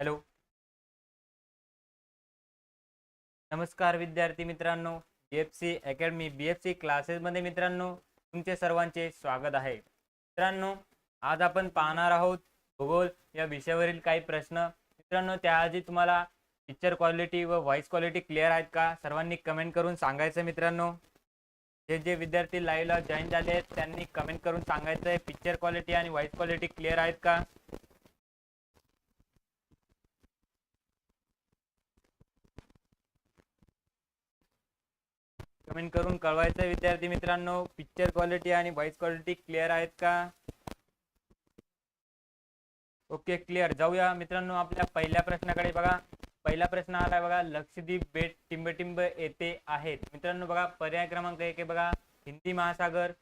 Hello. नमस्कार विद्यार्थी मित्रांनो B F C academy B F C क्लासेसमध्ये मित्रांनो तुमचे सर्वांचे स्वागत आहे. मित्रांनो आज आपण पाहणार आहोत भूगोल या विषयावरील काही प्रश्न. मित्रांनो त्याआधी तुम्हाला पिक्चर क्वालिटी व व्हॉइस क्वालिटी क्लिअर आहेत का? सर्वांनी कमेंट करून सांगायचं मित्रांनो. जे जे विद्यार्थी लाईव्हला जॉईन झाले आहेत त्यांनी कमेंट करून सांगायचं आहे. पिक्चर क्वालिटी आणि व्हॉइस क्वालिटी क्लिअर आहेत का? कमेंट करून कळवायचं विद्यार्थी मित्रांनो. पिक्चर क्वालिटी आणि व्हॉइस क्वालिटी क्लिअर आहेत का? ओके क्लिअर जाऊया मित्रांनो आपल्या पहिल्या प्रश्नाकडे. बघा पहिला प्रश्न आला बघा. लक्षद्वीप बेट टिंबटिंब येथे आहेत. मित्रांनो बघा पर्याय क्रमांक एक आहे बघा. हिंदी महासागर.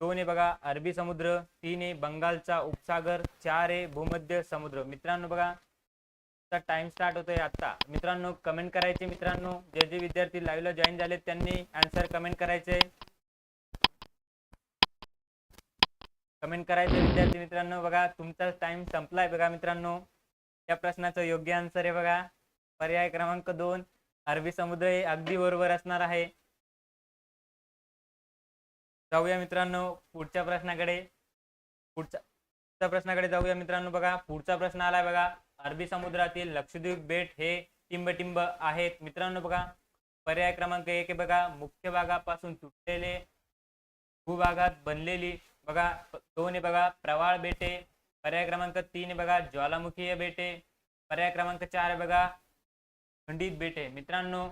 दोन आहे बघा अरबी समुद्र. तीन आहे बंगालचा उपसागर. चार आहे भूमध्य समुद्र. मित्रांनो बघा टाइम स्टार्ट होतोय आता मित्रांनो कमेंट करायचे मित्रांनो. जे जे विद्यार्थी लाईव्हला जॉईन झाले त्यांनी आन्सर कमेंट करायचे. कमेंट करायचे विद्यार्थी मित्रांनो बघा तुमचा टाइम संपलाय बघा मित्रांनो. या प्रश्नाचं योग्य आन्सर आहे बघा. पर्याय क्रमांक दोन अरबी समुद्र हे अगदी बरोबर असणार आहे. जाऊया मित्रांनो पुढच्या प्रश्नाकडे. पुढच्या पुढच्या प्रश्नाकडे जाऊया मित्रांनो बघा. पुढचा प्रश्न आलाय बघा. अरबी समुद्रातील लक्षद्वीप बेट हे टिंबटिंब आहेत. मित्रांनो बघा पर्याय क्रमांक एक बघा मुख्य भागापासून तुटलेले भूभागात बनलेली बघा दोन आहे बघा प्रवाळ बेटे पर्याय क्रमांक तीन बघा ज्वालामुखीय बेटे पर्याय क्रमांक चार बघा खंडित बेटे मित्रांनो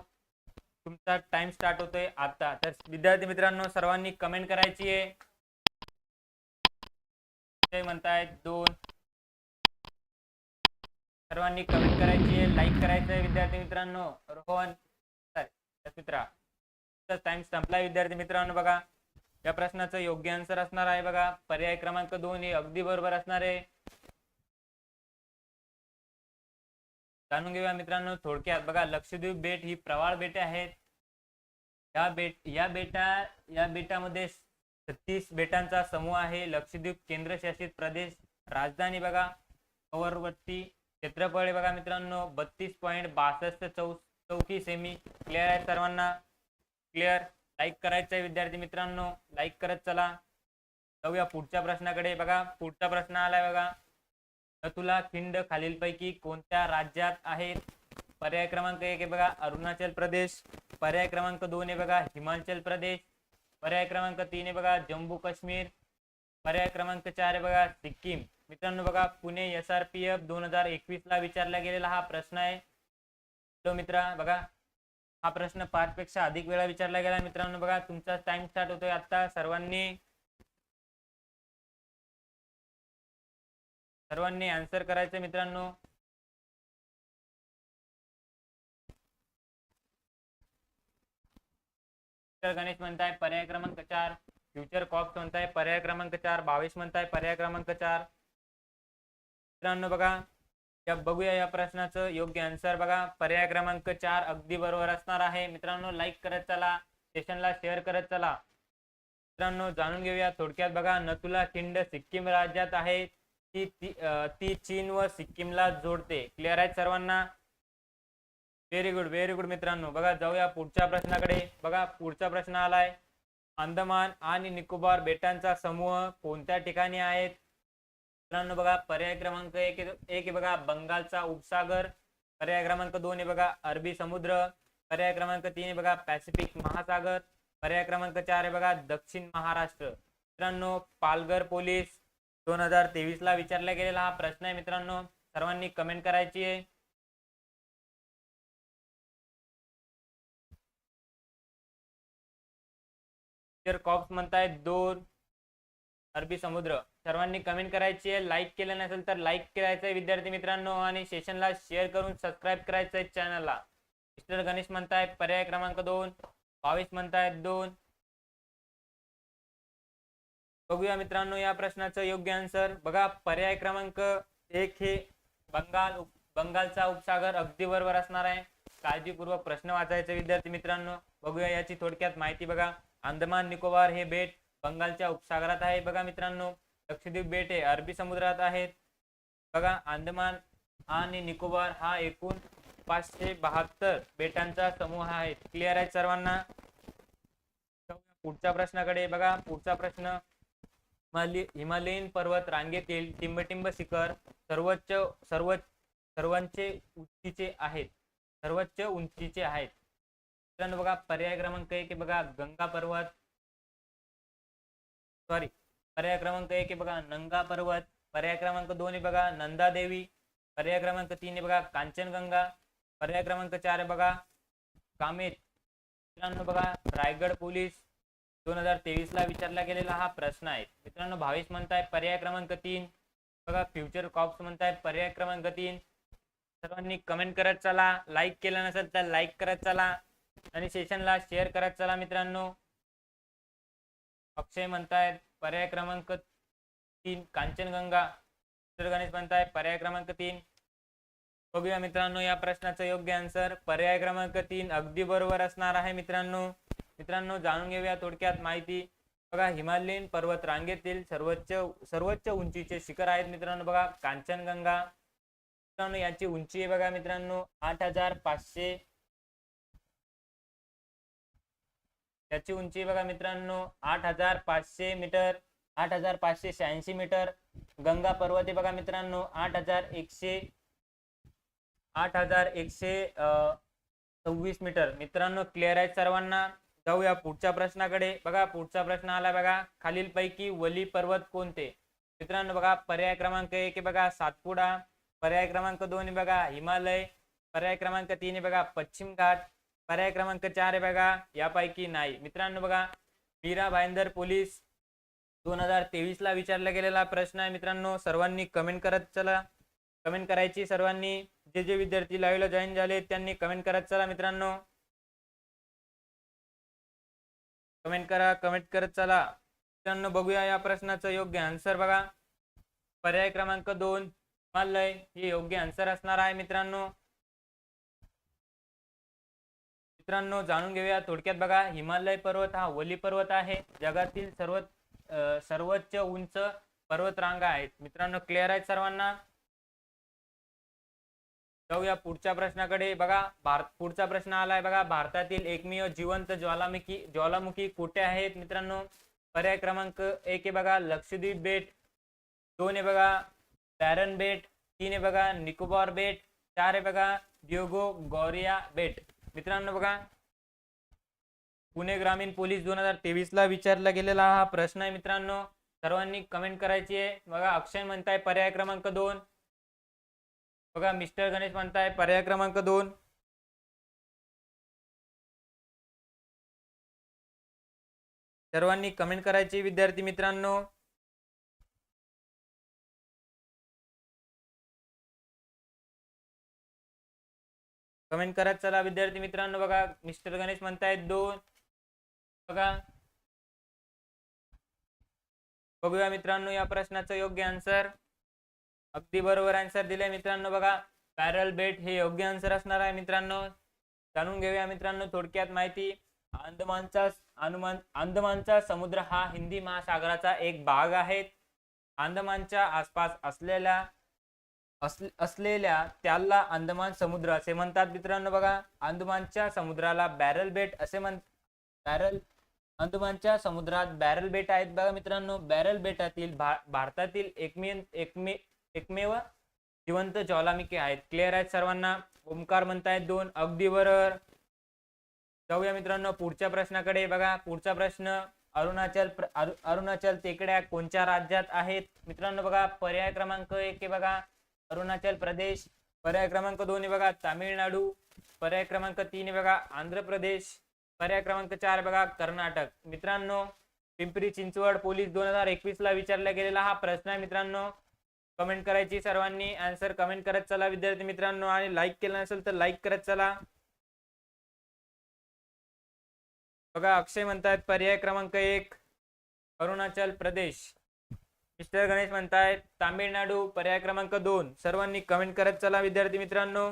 तुमचा टाइम स्टार्ट होतोय आता. तर विद्यार्थी मित्रांनो सर्वांनी कमेंट करायची आहे. म्हणतायत दोन सर्वांनी कमेंट करायची आहे लाईक करायचं आहे विद्यार्थी मित्रांनो. रोहन मित्रा टाइम संपला विद्यार्थी मित्रांनो बघा. या प्रश्नाचं योग्य आन्सर असणार आहे बघा. पर्याय क्रमांक दोन हे अगदी बरोबर असणार आहे. जाणून घेऊया मित्रांनो थोडक्यात बघा लक्षद्वीप बेट ही प्रवाळ बेटे आहेत. या बेट या बेटा या बेटामध्ये छत्तीस बेटांचा समूह आहे. लक्षद्वीप केंद्रशासित प्रदेश राजधानी बघा. कवरवरती क्षेत्रफळ आहे बघा मित्रांनो बत्तीस पॉईंट बासष्ट चौ चौकी सेमी क्लिअर आहे सर्वांना. क्लिअर लाईक करायचं आहे विद्यार्थी मित्रांनो. लाईक करत चला. जाऊया पुढच्या प्रश्नाकडे. बघा पुढचा प्रश्न आलाय बघा. तुला खिंड खालीलपैकी कोणत्या राज्यात आहेत? पर्याय क्रमांक एक आहे बघा अरुणाचल प्रदेश. पर्याय क्रमांक दोन आहे बघा हिमाचल प्रदेश. पर्याय क्रमांक तीन आहे बघा जम्मू काश्मीर. पर्याय क्रमांक चार आहे बघा सिक्कीम. मित्रांनो बघा Pune S R P F दोन हजार एकवीस ला विचारला गेलेला हा प्रश्न आहे. तो मित्रा बघा हा प्रश्न पाच पेक्षा अधिक वेळा विचारला गेला. मित्रांनो बघा तुमचा टाइम स्टार्ट होतोय आता सर्वांनी सर्वांनी आन्सर करायचं मित्रांनो. गणेश म्हणताय पर्याय क्रमांक चार. फ्युचर कॉप्स म्हणताय पर्याय क्रमांक चार. बावीस म्हणताय पर्याय क्रमांक चार. मित्रांनो बघा या बघूया या प्रश्नाचं योग्य आन्सर बघा पर्याय क्रमांक चार अगदी बरोबर असणार आहे. मित्रांनो लाईक करत चला सेशनला शेअर करत चला. मित्रांनो जाणून घेऊया थोडक्यात. बघा नथुला खिंड सिक्कीम राज्यात आहे. ती ती चीन व सिक्कीमला जोडते. क्लिअर आहे सर्वांना? व्हेरी गुड व्हेरी गुड मित्रांनो. बघा जाऊया पुढच्या प्रश्नाकडे. बघा पुढचा प्रश्न आलाय. अंदमान आणि निकोबार बेटांचा समूह कोणत्या ठिकाणी आहेत? मित्रांनो बघा पर्याय क्रमांक एक एक बघा बंगालचा उपसागर. पर्याय क्रमांक दोन आहे बघा अरबी समुद्र. पर्याय क्रमांक तीन आहे बघा पॅसिफिक महासागर. पर्याय क्रमांक चार आहे बघा दक्षिण महाराष्ट्र. मित्रांनो पालघर पोलीस दोन हजार तेवीस ला विचारला गेलेला हा प्रश्न आहे मित्रांनो. सर्वांनी कमेंट करायची आहे. कॉप्स म्हणतायत दोन अरबी समुद्र. सर्वांनी कमेंट करायची आहे लाईक केलं नसेल तर लाईक करायचंय विद्यार्थी मित्रांनो आणि सेशनला शेअर करून सबस्क्राईब करायचंय चॅनलला मिस्टर गणेश म्हणताय पर्याय क्रमांक दोन बावीस म्हणतायत दोन. बघूया मित्रांनो या प्रश्नाचं योग्य आन्सर बघा पर्याय क्रमांक एक हे बंगाल बंगालचा उपसागर अगदी बरोबर असणार आहे. काळजीपूर्वक प्रश्न वाचायचे विद्यार्थी मित्रांनो. बघूया याची थोडक्यात माहिती बघा. अंदमान निकोबार हे बेट बंगालच्या उपसागरात आहे. बघा मित्रांनो लक्षद्वीप बेटे अरबी समुद्रात आहेत. बघा अंदमान आणि निकोबार हा एकूण पाचशे बहात्तर बेटांचा समूह आहे. क्लिअर आहे सर्वांना? पुढच्या प्रश्नाकडे बघा. पुढचा प्रश्न हिमालयीन पर्वत रांगेतील टिंबटिंब शिखर सर्वोच्च सर्व सर्वांचे उंचीचे आहेत. सर्वोच्च उंचीचे आहेत. बघा पर्याय क्रमांक एक बघा गंगा पर्वत सॉरी पर्याय क्रमांक एक आहे बघा नंगा पर्वत. पर्याय क्रमांक दोन आहे बघा नंदा देवी. पर्याय क्रमांक तीन आहे बघा कांचनगंगा पर्याय क्रमांक चार आहे बघा कामेत मित्रांनो बघा रायगड पोलीस दोन हजार तेवीस ला विचारला गेलेला हा प्रश्न आहे. मित्रांनो भावेश म्हणताय पर्याय क्रमांक तीन. बघा फ्युचर कॉप्स म्हणताय पर्याय क्रमांक तीन. सर्वांनी कमेंट करत चला. लाईक केलं नसेल तर लाईक करत चला. आणि सेशनला शेअर करत चला मित्रांनो. अक्षय म्हणतायत पर्याय क्रमांक तीन कांचनगंगा दुसरं गणेश म्हणताय पर्याय क्रमांक तीन. बघूया मित्रांनो या प्रश्नाचं योग्य आन्सर पर्याय क्रमांक तीन अगदी बरोबर असणार आहे मित्रांनो. मित्रांनो जाणून घेऊया थोडक्यात माहिती. बघा हिमालयीन पर्वत रांगेतील सर्वोच्च सर्वोच्च उंचीचे शिखर आहेत मित्रांनो. बघा कांचनगंगा मित्रांनो याची उंची आहे बघा मित्रांनो आठ हजार पाचशे याची उंची बघा मित्रांनो आठ हजार पाचशे मीटर आठ हजार पाचशे शहाऐंशी मीटर. गंगा पर्वत बघा मित्रांनो आठ हजार एकशे आठ हजार एकशे सव्वीस मीटर. मित्रांनो क्लिअर आहे सर्वांना? जाऊया पुढच्या प्रश्नाकडे. बघा पुढचा प्रश्न आला बघा. खालीलपैकी वली पर्वत कोणते? मित्रांनो बघा पर्याय क्रमांक एक बघा सातपुडा. पर्याय क्रमांक दोन बघा हिमालय. पर्याय क्रमांक तीन बघा पश्चिम घाट. पर्याय क्रमांक चार आहे बघा. यापैकी नाही. मित्रांनो बघा मीरा भाईंदर पोलीस दोन हजार तेवीस ला विचारला गेलेला प्रश्न आहे. मित्रांनो सर्वांनी कमेंट करत चला. कमेंट करायची सर्वांनी. जे जे विद्यार्थी लाईव्हला जॉईन झाले त्यांनी कमेंट करत चला मित्रांनो. कमेंट करा कमेंट करत चला. मित्रांनो बघूया या प्रश्नाचं योग्य आन्सर बघा. पर्याय क्रमांक दोन. हिमालय हे योग्य आन्सर असणार आहे मित्रांनो. मित्रांनो जाणून घेऊया. थोडक्यात बघा हिमालय पर्वत हा वली पर्वत आहे. जगातील सर्व सर्वोच्च उंच पर्वत रांगा आहेत. मित्रांनो क्लिअर आहेत सर्वांना? जाऊया पुढच्या प्रश्नाकडे. बघा भारत पुढचा प्रश्न आलाय बघा. भारतातील एकमेव जिवंत ज्वालामुखी ज्वालामुखी कुठे आहेत मित्रांनो? पर्याय क्रमांक एक आहे बघा लक्षद्वीप बेट. दोन आहे बघा बॅरन बेट. तीन आहे बघा निकोबार बेट. चार आहे बघा डिओगो गौरिया बेट. मित्रांनो बघा पुणे ग्रामीण पोलीस दोन हजार तेवीस ला विचारला गेलेला हा प्रश्न आहे मित्रांनो. सर्वांनी कमेंट करायची आहे. बघा अक्षय म्हणताय पर्याय क्रमांक दोन. बघा मिस्टर गणेश म्हणताय पर्याय क्रमांक दोन. सर्वांनी कमेंट करायची विद्यार्थी मित्रांनो. कमेंट करत चला विद्यार्थी मित्रांनो बघा मिस्टर गणेश म्हणतायत दोन. बघा. बघूया मित्रांनो या प्रश्नाचं योग्य आन्सर अगदी बरोबर आन्सर दिले मित्रांनो बघा. पॅरल बेट हे योग्य आन्सर असणार आहे मित्रांनो. जाणून घेऊया मित्रांनो थोडक्यात माहिती. अंदमानचा अनुमान अंदमानचा समुद्र हा हिंदी महासागराचा एक भाग आहे. अंदमानच्या आसपास असलेल्या असलेल्या त्याला अंदमान समुद्र असे म्हणतात मित्रांनो बघा अंदमानच्या समुद्राला बॅरल बेट असे म्हण बॅरल अंदमानच्या समुद्रात बॅरल बेट आहेत बघा मित्रांनो. बॅरल बेटातील भा- भारतातील एकमेव एकमे एकमेव जिवंत ज्वालामुखी आहेत. क्लिअर आहेत सर्वांना? ओमकार म्हणतायत दोन. अगदी बरोबर. जाऊया मित्रांनो पुढच्या प्रश्नाकडे. बघा पुढचा प्रश्न अरुणाचल अरुणाचल टेकड्या कोणत्या राज्यात आहेत? मित्रांनो बघा पर्याय क्रमांक एक बघा. अरुणाचल प्रदेश पर्याय क्रमांक दोन आहे बघा तामिळनाडू पर्याय क्रमांक तीन आहे बघा आंध्र प्रदेश पर्याय क्रमांक चार बघा कर्नाटक. मित्रांनो पिंपरी चिंचवड पोलीस दोन हजार एकवीस ला विचारला गेलेला हा प्रश्न आहे मित्रांनो. कमेंट करायची सर्वांनी आन्सर कमेंट करत चला विद्यार्थी मित्रांनो आणि लाईक केलं नसेल तर लाईक करत चला. बघा अक्षय म्हणतात पर्याय क्रमांक एक अरुणाचल प्रदेश. मिस्टर गणेश म्हणतायत तामिळनाडू पर्याय क्रमांक दोन. सर्वांनी कमेंट करत चला विद्यार्थी मित्रांनो.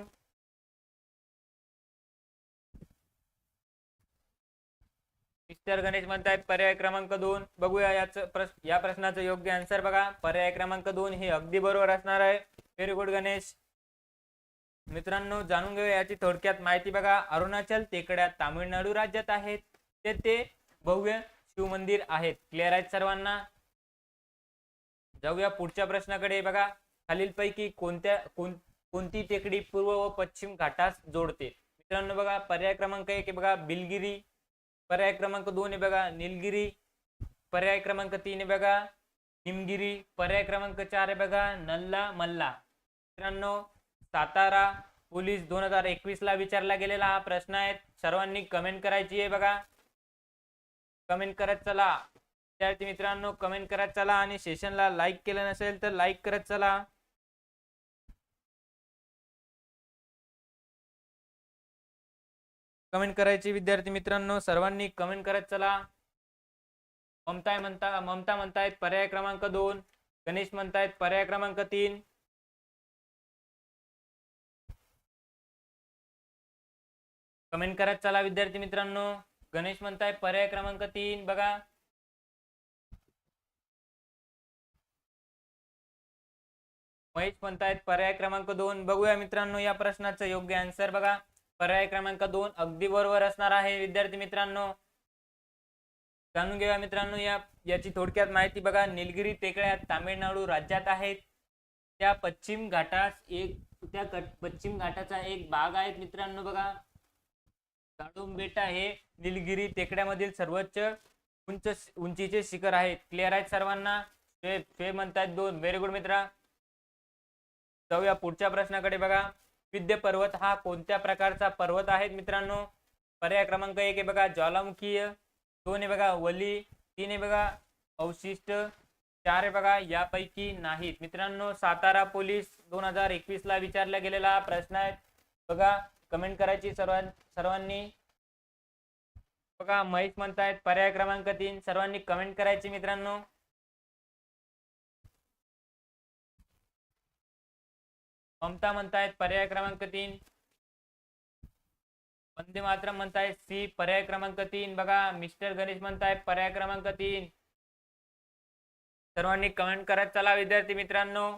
मिस्टर गणेश म्हणतायत पर्याय क्रमांक दोन. बघूया याचं प्रश्न या प्रश्नाचं योग्य आन्सर बघा. पर्याय क्रमांक दोन हे अगदी बरोबर असणार आहे. Very good Ganesh. मित्रांनो जाणून घेऊया याची थोडक्यात माहिती बघा. अरुणाचल टेकड्या तामिळनाडू राज्यात आहेत. तेथे भव्य शिवमंदिर आहेत. क्लिअर आहेत सर्वांना? जाऊया पुढच्या प्रश्नाकडे. बघा खालीलपैकी कोणत्या कोणती टेकडी पूर्व व पश्चिम घाटास जोडते? मित्रांनो बघा पर्याय क्रमांक एक आहे बघा बिलगिरी. पर्याय क्रमांक दोन आहे बघा निलगिरी. पर्याय क्रमांक तीन आहे बघा निमगिरी पर्याय क्रमांक चार आहे बघा नल्ला मल्ला. मित्रांनो सातारा पोलीस दोन हजार एकवीस ला विचारला गेलेला हा प्रश्न आहे. सर्वांनी कमेंट करायची आहे बघा. कमेंट करत चला. विद्यार्थी मित्रांनो कमेंट करत चला आणि सेशनला लाईक केलं नसेल तर लाईक करत चला. कमेंट करायची विद्यार्थी मित्रांनो सर्वांनी कमेंट करत चला. ममताय म्हणता ममता म्हणतायत पर्याय क्रमांक दोन गणेश म्हणतायत पर्याय क्रमांक तीन. कमेंट करत चला विद्यार्थी मित्रांनो गणेश म्हणताय पर्याय क्रमांक तीन बघा. महेश म्हणतायत पर्याय क्रमांक दोन. बघूया मित्रांनो या प्रश्नाचं योग्य आन्सर बघा. पर्याय क्रमांक दोन अगदी बरोबर असणार आहे विद्यार्थी मित्रांनो. जाणून घेऊया मित्रांनो या याची थोडक्यात माहिती बघा. निलगिरी टेकड्या तामिळनाडू राज्यात आहेत. त्या पश्चिम घाटास एक त्या पश्चिम घाटाचा एक भाग आहेत मित्रांनो बघा. बेटा हे निलगिरी टेकड्यामधील सर्वोच्च उंच उंचीचे शिखर आहेत क्लिअर आहेत सर्वांना? म्हणतायत ते दोन. व्हेरी गुड मित्रा. जाऊया पुढच्या प्रश्नाकडे बघा. विद्य पर्वत हा कोणत्या प्रकारचा पर्वत आहे मित्रांनो? पर्याय क्रमांक एक आहे बघा ज्वालामुखीय. दोन आहे बघा वली. तीन आहे बघा अवशिष्ट. चार आहे बघा यापैकी नाहीत. मित्रांनो सातारा पोलीस दोन हजार एकवीस ला विचारला गेलेला हा प्रश्न आहे. बघा कमेंट करायची सर्वां सर्वांनी. बघा महेश म्हणतायत पर्याय क्रमांक तीन. सर्वांनी कमेंट करायची मित्रांनो. ममता म्हणतायत पर्याय क्रमांक तीन. वंदे मातरम म्हणतायत सी पर्याय क्रमांक तीन. बघा मिस्टर गणेश म्हणतायत पर्याय क्रमांक तीन. सर्वांनी कमेंट करत चला विद्यार्थी मित्रांनो.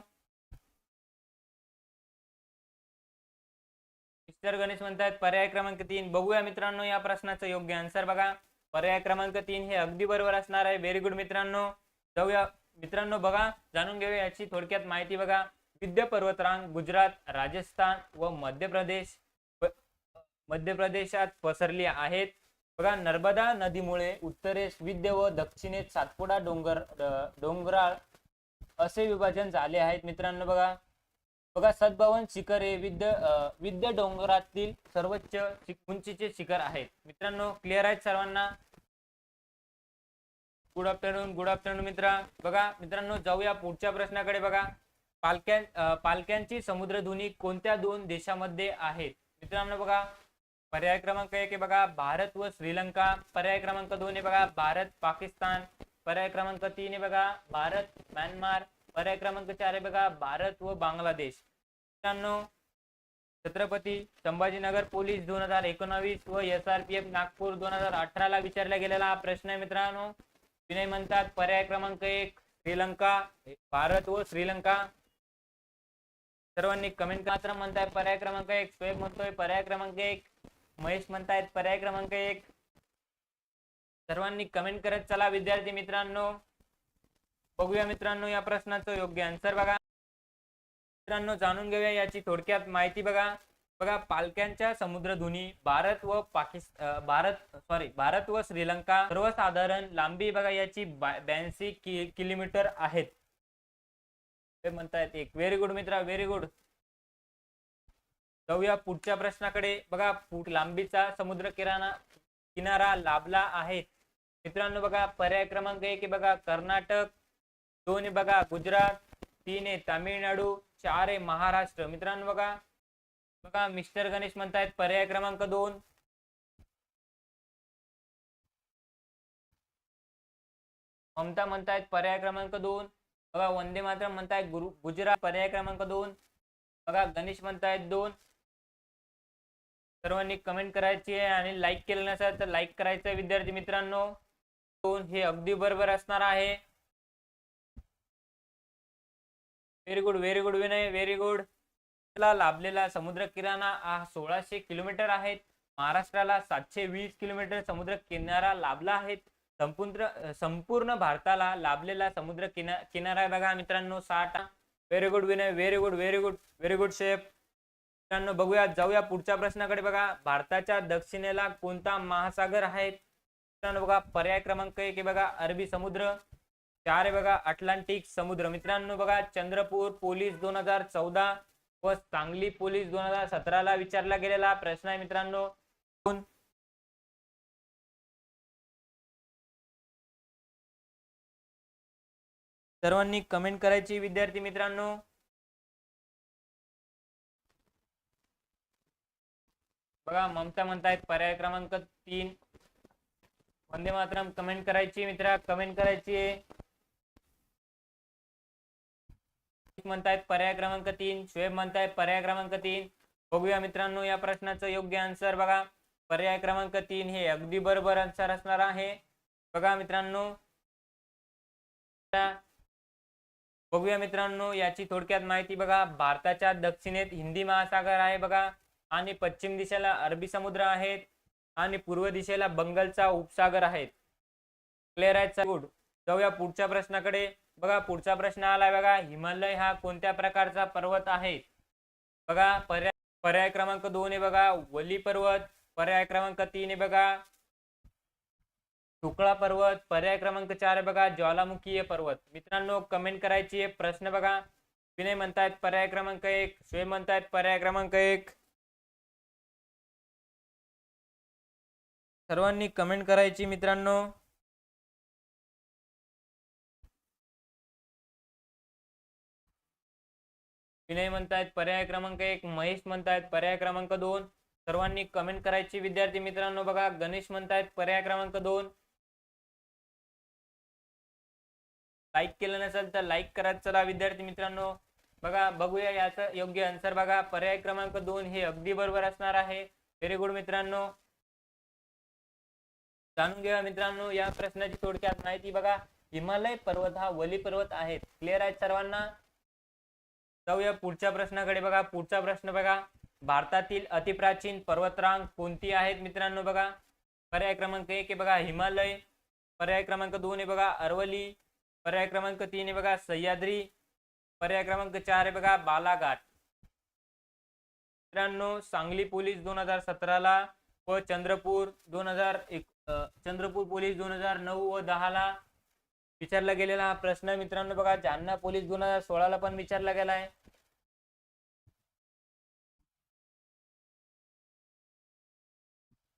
मिस्टर गणेश म्हणतायत पर्याय क्रमांक तीन. बघूया मित्रांनो या प्रश्नाचं योग्य आन्सर बघा. पर्याय क्रमांक तीन हे अगदी बरोबर असणार आहे. व्हेरी गुड मित्रांनो. जाऊया. मित्रांनो बघा जाणून घेऊया. याची थोडक्यात माहिती बघा. विद्या पर्वतरांग गुजरात राजस्थान व मध्य प्रदेश मध्य प्रदेशात पसरली आहेत. बघा नर्मदा नदीमुळे उत्तरेस विद्य व दक्षिणेत सातपुडा डोंगर डोंगराळ असे विभाजन झाले आहेत. मित्रांनो बघा बघा सद्भवन शिखर हे विद्य विद्य डोंगरातील सर्वोच्च उंचीचे शिखर आहेत. मित्रांनो क्लिअर आहेत सर्वांना? गुड आफ्टरनून गुड आफ्टरनून मित्रा. बघा मित्रांनो जाऊया पुढच्या प्रश्नाकडे बघा. पालक्यां पालक्यांची समुद्रधुनी कोणत्या दोन देशामध्ये आहेत? मित्रांनो बघा पर्याय क्रमांक एक आहे बघा भारत व श्रीलंका. पर्याय क्रमांक दोन आहे बघा भारत पाकिस्तान. पर्याय क्रमांक तीन आहे बघा भारत म्यानमार. पर्याय क्रमांक चार आहे बघा भारत व बांगलादेश. मित्रांनो छत्रपती संभाजीनगर पोलीस दोन हजार एकोणावीस व S R P F Nagpur दोन हजार अठरा ला विचारला गेलेला हा प्रश्न आहे मित्रांनो. विनय म्हणतात पर्याय क्रमांक एक श्रीलंका भारत व श्रीलंका. सर्वांनी कमेंट मात्र म्हणताय पर्याय क्रमांक एक स्वयं म्हणतोय. पर्याय क्रमांक एक महेश म्हणतायत पर्याय क्रमांक एक. सर्वांनी कमेंट करत चला. विद्यार्थी मित्रांनो बघूया मित्रांनो या प्रश्नाचं योग्य आन्सर बघा. मित्रांनो जाणून घेऊया याची थोडक्यात माहिती बघा. बघा पालक्यांच्या समुद्रधुनी भारत व पाकिस्तान भारत सॉरी भारत व श्रीलंका सर्वसाधारण लांबी बघा याची ब्याऐंशी कि किलोमीटर आहेत. म्हणतायत एक. व्हेरी गुड मित्रा व्हेरी गुड जाऊया पुढच्या प्रश्नाकडे. बघा लांबीचा समुद्र किराणा किनारा लाभला आहे. मित्रांनो बघा पर्याय क्रमांक एक आहे बघा कर्नाटक. दोन आहे बघा गुजरात. तीन आहे तामिळनाडू. चार आहे महाराष्ट्र. मित्रांनो बघा. बघा मिस्टर गणेश म्हणतायत पर्याय क्रमांक दोन. ममता म्हणतायत पर्याय क्रमांक दोन. बघा वंदे मातरम म्हणताय गुरु गुजरात पर्याय क्रमांक दोन. बघा गणेश म्हणतायत दोन. सर्वांनी कमेंट करायची आहे आणि लाईक केलं नसेल तर लाईक करायचं आहे विद्यार्थी मित्रांनो. दोन हे अगदी बरोबर असणार आहे. Very good very good Vinay very good ला लाभलेला समुद्र किनारा हा सोळाशे किलोमीटर आहेत. महाराष्ट्राला सातशे वीस किलोमीटर समुद्र किनारा लाभला आहे संपूर्ण संपूर्ण भारताला लाभलेला समुद्र किना किनारा बघा मित्रांनो साठ. Very good Vinay very good very good very good chef मित्रांनो बघूया जाऊया पुढच्या प्रश्नाकडे बघा. भारताच्या दक्षिणेला कोणता महासागर आहे? मित्रांनो बघा पर्याय क्रमांक एक बघा अरबी समुद्र. चार आहे बघा अटलांटिक समुद्र. मित्रांनो बघा चंद्रपूर पोलीस दोन हजार चौदा व सांगली पोलीस दोन हजार सतराला विचारला गेलेला प्रश्न आहे मित्रांनो. सर्वांनी कमेंट करायची विद्यार्थी मित्रांनो. बघा ममता म्हणतायत पर्याय क्रमांक तीन. वंदे मातरम कमेंट करायची मित्रा कमेंट करायची म्हणतायत पर्याय क्रमांक तीन. शुएब म्हणतायत पर्याय क्रमांक तीन. बघूया मित्रांनो या प्रश्नाचं योग्य आन्सर बघा. पर्याय क्रमांक तीन हे अगदी बरोबर आन्सर असणार आहे. बघा मित्रांनो. बघूया मित्रांनो याची थोडक्यात माहिती बघा. भारताच्या दक्षिणेत हिंदी महासागर आहे बघा. आणि पश्चिम दिशेला अरबी समुद्र आहेत. आणि पूर्व दिशेला बंगालचा उपसागर आहेत. क्लिअर आहे? गुड जाऊया पुढच्या प्रश्नाकडे. बघा पुढचा प्रश्न आलाय बघा. हिमालय हा कोणत्या प्रकारचा पर्वत आहे? बघा पर्याय पर्याय क्रमांक दोन आहे बघा. वली पर्वत. पर्याय क्रमांक तीन आहे बघा. टुकळा पर्वत पर्याय क्रमांक चार आहे बघा ज्वालामुखीय पर्वत. मित्रांनो कमेंट करायची आहे प्रश्न बघा. विनय म्हणतायत पर्याय क्रमांक एक. शिव म्हणतायत पर्याय क्रमांक एक. सर्वांनी कमेंट करायची मित्रांनो. विनय म्हणतायत पर्याय क्रमांक एक. महेश म्हणतायत पर्याय क्रमांक दोन. सर्वांनी कमेंट करायची विद्यार्थी मित्रांनो बघा. गणेश म्हणतायत पर्याय क्रमांक दोन. लाईक केलं नसेल तर लाईक करत चला विद्यार्थी मित्रांनो बघा बघूया याचं योग्य आन्सर बघा. पर्याय क्रमांक दोन हे अगदी बरोबर असणार आहे. व्हेरी गुड मित्रांनो. जाणून घेऊया मित्रांनो या प्रश्नाची थोडक्यात माहिती बघा. हिमालय पर्वत हा वली पर्वत आहे. क्लिअर आहेत सर्वांना? जाऊया पुढच्या प्रश्नाकडे बघा. पुढचा प्रश्न बघा. भारतातील अतिप्राचीन पर्वतरांग कोणती आहेत मित्रांनो बघा. पर्याय क्रमांक एक आहे बघा. हिमालय. पर्याय क्रमांक दोन आहे बघा. अरवली. पर्याय क्रमांक तीन आहे बघा सह्याद्री. पर्याय क्रमांक चार आहे बघा बालाघाट. मित्रांनो सांगली पोलीस दोन हजार सतराला व चंद्रपूर दोन हजार एक चंद्रपूर पोलीस दोन हजार नऊ व दहाला विचारला गेलेला हा प्रश्न मित्रांनो बघा जालना पोलीस दोन हजार सोळाला पण विचारला गेला आहे.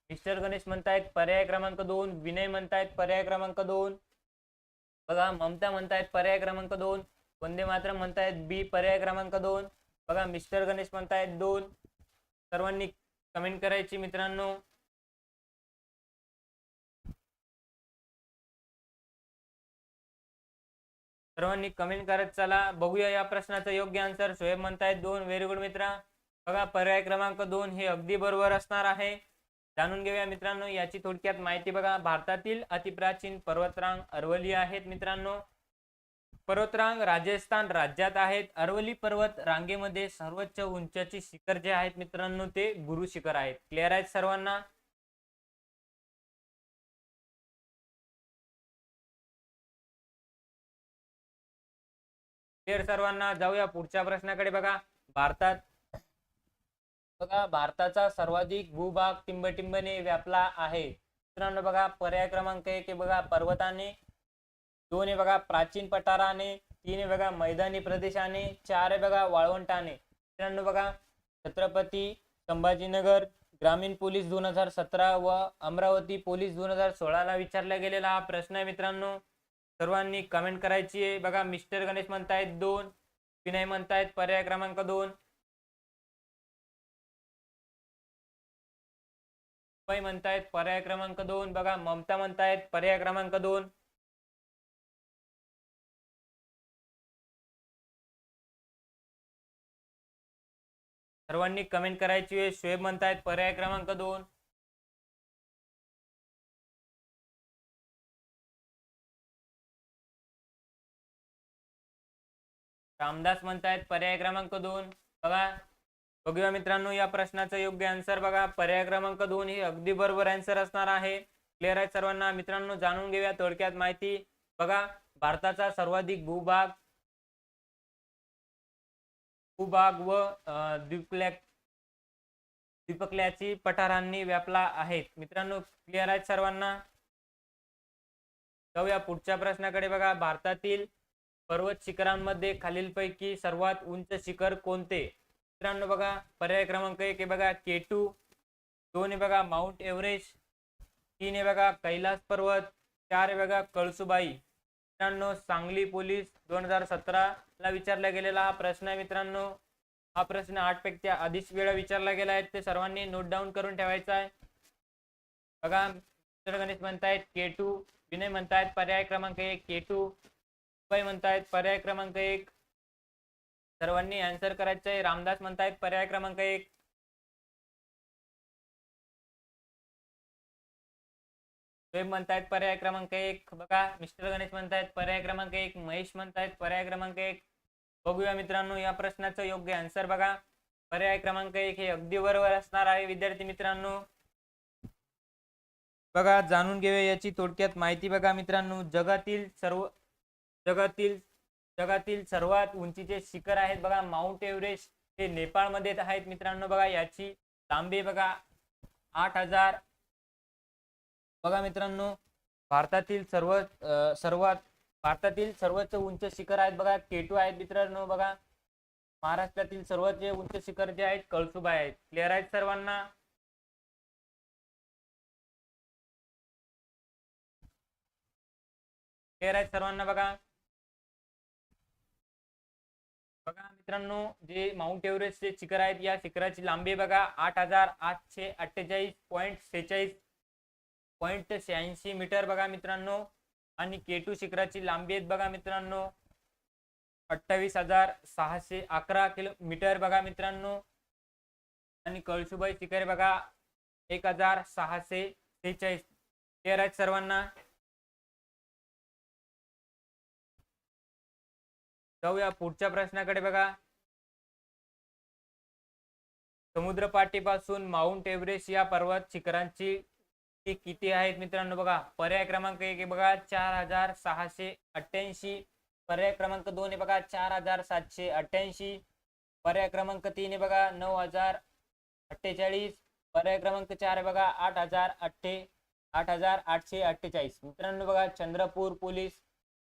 मिस्टर गणेश म्हणतायत पर्याय क्रमांक दोन विनय म्हणतायत पर्याय क्रमांक दोन. बघा ममता म्हणतायत पर्याय क्रमांक दोन वंदे मातरम म्हणतायत बी पर्याय क्रमांक दोन. बघा मिस्टर गणेश म्हणतायत दोन. सर्वांनी कमेंट करायची मित्रांनो. सर्वांनी कमेंट करत चला. बघूया या प्रश्नाचं योग्य आन्सर शोएब म्हणतायत दोन. व्हेरी गुड मित्रा. बघा पर्याय क्रमांक दोन हे अगदी बरोबर असणार आहे. जाणून घेऊया मित्रांनो याची थोडक्यात माहिती बघा. भारतातील अतिप्राचीन पर्वतरांग अरवली आहेत मित्रांनो. पर्वतरांग राजस्थान राज्यात आहेत. अरवली पर्वत रांगेमध्ये सर्वोच्च उंचाची शिखर जे आहेत मित्रांनो ते गुरु शिखर आहेत. क्लिअर आहेत सर्वांना? क्लिअर सर्वांना? जाऊया पुढच्या प्रश्नाकडे बघा. भारतात बघा भारताचा सर्वाधिक भूभाग टिंबटिंबने व्यापला आहे. मित्रांनो बघा पर्याय क्रमांक एक आहे बघा पर्वताने. दोन आहे बघा प्राचीन पठाराने. तीन आहे बघा मैदानी प्रदेशाने. चार आहे बघा वाळवंटाने. मित्रांनो बघा छत्रपती संभाजीनगर ग्रामीण पोलीस दोन हजार सतरा व अमरावती पोलीस दोन हजार सोळाला विचारला गेलेला हा प्रश्न आहे मित्रांनो. सर्वांनी कमेंट करायची आहे. बघा मिस्टर गणेश म्हणतायत दोन विनय म्हणतायत पर्याय क्रमांक दोन. म्हणतायत पर्याय क्रमांक दोन बघा ममता म्हणतायत पर्याय क्रमांक दोन. सर्वांनी कमेंट करायची आहे. शोएब म्हणतायत पर्याय क्रमांक दोन. रामदास म्हणतायत पर्याय क्रमांक दोन. बघा. बघूया मित्रांनो या प्रश्नाचं योग्य आन्सर बघा. पर्याय क्रमांक दोन ही अगदी बरोबर आन्सर असणार आहे. क्लिअर आहे सर्वांना? मित्रांनो जाणून घेऊया थोडक्यात माहिती. बघा भारताचा सर्वाधिक भूभाग भूभाग व द्वीपल्या द्वीपकल्याची पठारांनी व्यापला आहे. मित्रांनो क्लिअर आहेत सर्वांना? जाऊया पुढच्या प्रश्नाकडे बघा. भारतातील पर्वत शिखरांमध्ये खालीलपैकी सर्वात उंच शिखर कोणते? मित्रांनो बघा पर्याय क्रमांक एक आहे बघा केटू दोन आहे बघा माउंट एव्हरेस्ट तीन आहे बघा कैलास पर्वत. चार आहे बघा कळसुबाई. मित्रांनो सांगली पोलीस दोन हजार सतराला विचारला गेलेला हा प्रश्न आहे मित्रांनो. हा प्रश्न आठ पैकी आधीच वेळा विचारला गेला आहे. ते सर्वांनी नोट डाऊन करून ठेवायचा आहे. बघा मित्र गणेश म्हणतायत के टू विनय म्हणतायत पर्याय क्रमांक एक के टू म्हणतायत पर्याय क्रमांक एक. सर्वांनी आन्सर करायचं आहे रामदास म्हणतायत पर्याय क्रमांक एक. वेब म्हणतायत पर्याय क्रमांक एक. बघा मिस्टर गणेश म्हणतायत पर्याय क्रमांक एक. महेश म्हणतायत पर्याय क्रमांक एक. बघूया मित्रांनो या प्रश्नाचं योग्य आन्सर बघा. पर्याय क्रमांक एक हे अगदी बरोबर असणार आहे विद्यार्थी मित्रांनो. बघा जाणून घेऊया याची थोडक्यात माहिती बघा मित्रांनो. जगातील सर्व जगातील जगातील सर्वात उंचीचे शिखर आहेत बघा माउंट एव्हरेस्ट हे नेपाळमध्ये आहेत मित्रांनो बघा याची लांबी बघा आठ हजार. बघा मित्रांनो भारतातील सर्व सर्वात भारतातील सर्वोच्च उंच शिखर आहेत बघा केटू आहेत मित्रांनो बघा. महाराष्ट्रातील सर्वात जे उंच शिखर जे आहेत कळसुबा आहेत. क्लिअर आहेत सर्वांना? क्लिअर आहेत सर्वांना बघा. मित्रांनो जे माउंट एव्हरेस्टचे शिखर आहेत या शिखराची लांबी बघा आठ हजार आठशे अठ्ठेचाळीस पॉईंट सेहेचाळीस पॉईंट शहाऐंशी मीटर बघा मित्रांनो आणि केटू शिखराची लांबी आहेत बघा मित्रांनो अठ्ठावीस हजार सहाशे अकरा किलोमीटर बघा मित्रांनो आणि कळसुबाई शिखर बघा एक हजार सहाशे सेहेचाळीस. क्लिअर आहेत सर्वांना. जाऊया पुढच्या प्रश्नाकडे बघा. समुद्रपाटीपासून माउंट एव्हरेस्ट या पर्वत शिखरांची ती किती आहेत मित्रांनो बघा? पर्याय क्रमांक एक बघा चार हजार सहाशे अठ्ठ्याऐंशी. पर्याय क्रमांक दोन आहे बघा चार हजार सातशे अठ्ठ्याऐंशी. पर्याय क्रमांक तीन आहे बघा नऊ हजार अठ्ठेचाळीस. पर्याय क्रमांक चार आहे बघा आठ हजार अठ्ठे आठ हजार आठशे अठ्ठेचाळीस. मित्रांनो बघा चंद्रपूर पोलीस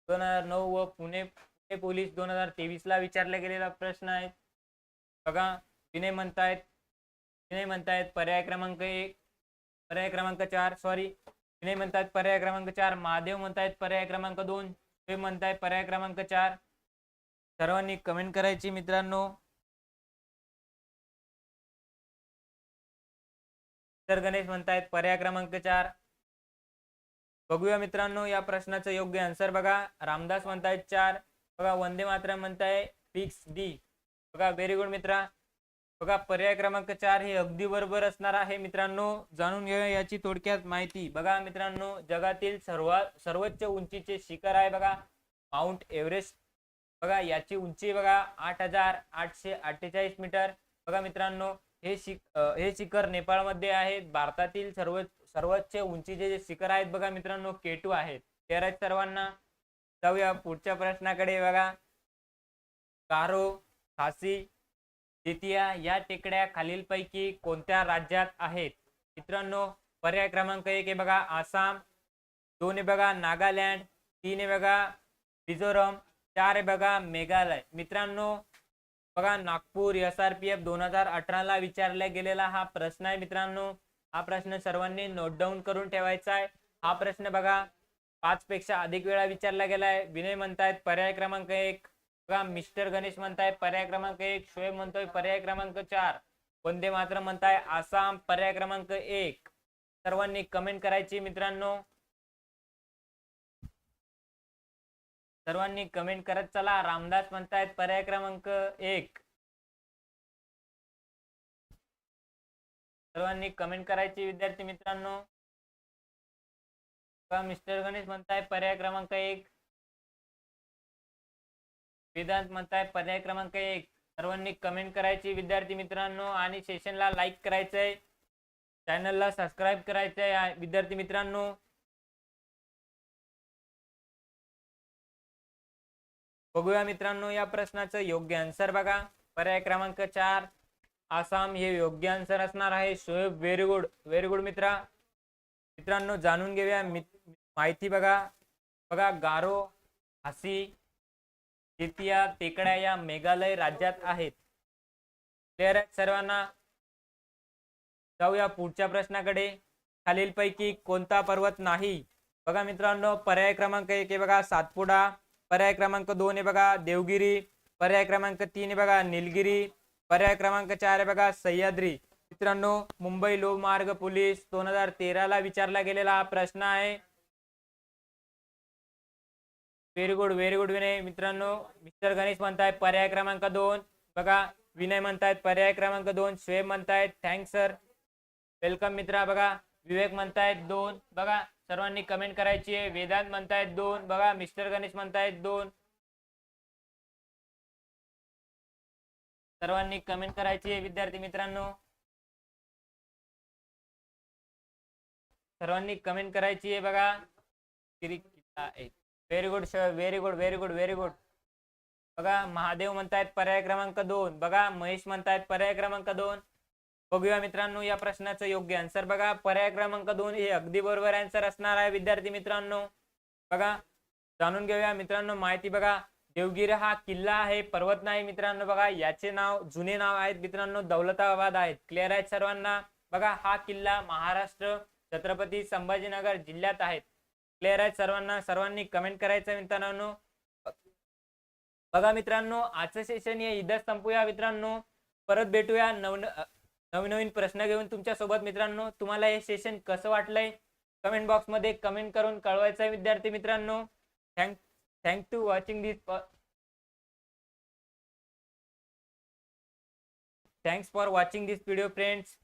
दोन हजार नऊ व पुणे पोलीस दोन हजार तेवीसला विचारला गेलेला प्रश्न आहे. बघा विनय म्हणतायत विनय म्हणतायत पर्याय क्रमांक एक पर्याय क्रमांक चार सॉरी विनय म्हणतायत पर्याय क्रमांक चार महादेव म्हणतायत पर्याय क्रमांक दोन ते म्हणतायत पर्याय क्रमांक चार. सर्वांनी कमेंट करायची मित्रांनो. तर गणेश म्हणतायत पर्याय क्रमांक चार. बघूया मित्रांनो या प्रश्नाचं योग्य आन्सर बघा. रामदास म्हणतायत चार. बघा वंदे मातरम म्हणताय फिक्स डी बघा व्हेरी गुड मित्रा. बघा पर्याय क्रमांक चार हे अगदी बरोबर असणार आहे मित्रांनो. जाणून घेऊया याची थोडक्यात माहिती. बघा मित्रांनो जगातील सर्वात सर्वोच्च उंचीचे शिखर आहे बघा माउंट एव्हरेस्ट बघा याची उंची बघा आठ हजार आठशे अठ्ठेचाळीस मीटर. बघा मित्रांनो हे शिक हे शिखर नेपाळमध्ये आहेत भारतातील सर्व सर्वोच्च उंचीचे जे शिखर आहेत बघा मित्रांनो केटू आहेत. तेरा सर्वांना जाऊया पुढच्या प्रश्नाकडे बघा. कारो खासी द्वितीया या टेकड्या खालीलपैकी कोणत्या राज्यात आहेत? मित्रांनो पर्याय क्रमांक एक आहे बघा आसाम. दोन आहे बघा नागालँड. तीन आहे बघा मिझोरम. चार आहे बघा मेघालय. मित्रांनो बघा Nagpur S R P F दोन हजार अठराला विचारला गेलेला हा प्रश्न आहे मित्रांनो. हा प्रश्न सर्वांनी नोट डाऊन करून ठेवायचा आहे. हा प्रश्न बघा पाच पेक्षा अधिक वेळा विचारला गेलाय. विनय म्हणतायत पर्याय क्रमांक एक. बघा मिस्टर गणेश म्हणताय पर्याय क्रमांक एक. शोएब म्हणतोय पर्याय क्रमांक चार. वंदे मात्र म्हणताय आसाम पर्याय क्रमांक एक. सर्वांनी कमेंट करायची मित्रांनो. सर्वांनी कमेंट करत चला. रामदास म्हणतायत पर्याय क्रमांक एक. सर्वांनी कमेंट करायची विद्यार्थी मित्रांनो. बघा, मिस्टर गणेश म्हणताय पर्याय क्रमांक एक? वेदांत म्हणताय पर्याय क्रमांक एक. सर्वांनी कमेंट करायची. विद्यार्थी मित्रांनो आणि सेशनला लाईक करायचंय. चॅनलला सबस्क्राईब करायचंय. विद्यार्थी मित्रांनो. बघूया मित्रांनो या प्रश्नाचं योग्य आन्सर बघा. पर्याय क्रमांक चार. आसाम हे योग्य आन्सर असणार आहे. Shoaib very good. Very good मित्रा. मित्रांनो जाणून घेऊया माहिती बघा. बघा गारो हासी तितिया टेकड्या या मेघालय राज्यात आहेत. क्लिअर आहेत सर्वांना? जाऊया पुढच्या प्रश्नाकडे. खालीलपैकी कोणता पर्वत नाही? बघा मित्रांनो पर्याय क्रमांक एक आहे बघा सातपुडा. पर्याय क्रमांक दोन आहे बघा देवगिरी. पर्याय क्रमांक तीन आहे बघा निलगिरी. पर्याय क्रमांक चार आहे बघा सह्याद्री. मित्रांनो मुंबई लोहमार्ग पोलीस दोन हजार तेराला विचारला गेलेला हा प्रश्न आहे. Very good very good Vinay. मित्रांनो मिस्टर गणेश म्हणतायत पर्याय क्रमांक दोन. बघा विनय म्हणतायत पर्याय क्रमांक दोन. श्वेब म्हणतायत थँक्स सर वेलकम मित्रा. बघा विवेक म्हणतायत दोन. बघा सर्वांनी कमेंट करायची आहे. वेदांत म्हणतायत दोन. बघा मिस्टर गणेश म्हणतायत दोन. सर्वांनी कमेंट करायची आहे विद्यार्थी मित्रांनो. सर्वांनी कमेंट करायची आहे बघा. किल्ला एक. Very good very good very good very good बघा महादेव म्हणतायत पर्याय क्रमांक दोन. बघा महेश म्हणतायत पर्याय क्रमांक दोन. बघूया मित्रांनो या प्रश्नाचं योग्य आन्सर बघा पर्याय क्रमांक दोन हे अगदी बरोबर आन्सर असणार आहे विद्यार्थी मित्रांनो. बघा जाणून घेऊया मित्रांनो माहिती. बघा देवगिरी हा किल्ला आहे पर्वत नाही मित्रांनो. बघा याचे नाव जुने नाव आहेत मित्रांनो दौलताबाद आहेत. क्लिअर आहेत सर्वांना? बघा हा किल्ला महाराष्ट्र छत्रपती संभाजीनगर जिल्ह्यात आहेत. क्लिअर आहेत सर्वांना? सर्वांनी कमेंट करायचं मित्रांनो. बघा मित्रांनो आजचं सेशन हे इथंच संपूया मित्रांनो. परत भेटूया नव नवीन नवीन प्रश्न घेऊन तुमच्यासोबत मित्रांनो. तुम्हाला हे सेशन कसं वाटलंय? कमेंट बॉक्समध्ये कमेंट करून कळवायचं आहे विद्यार्थी मित्रांनो. Thank thank to watching this thanks for watching this video friends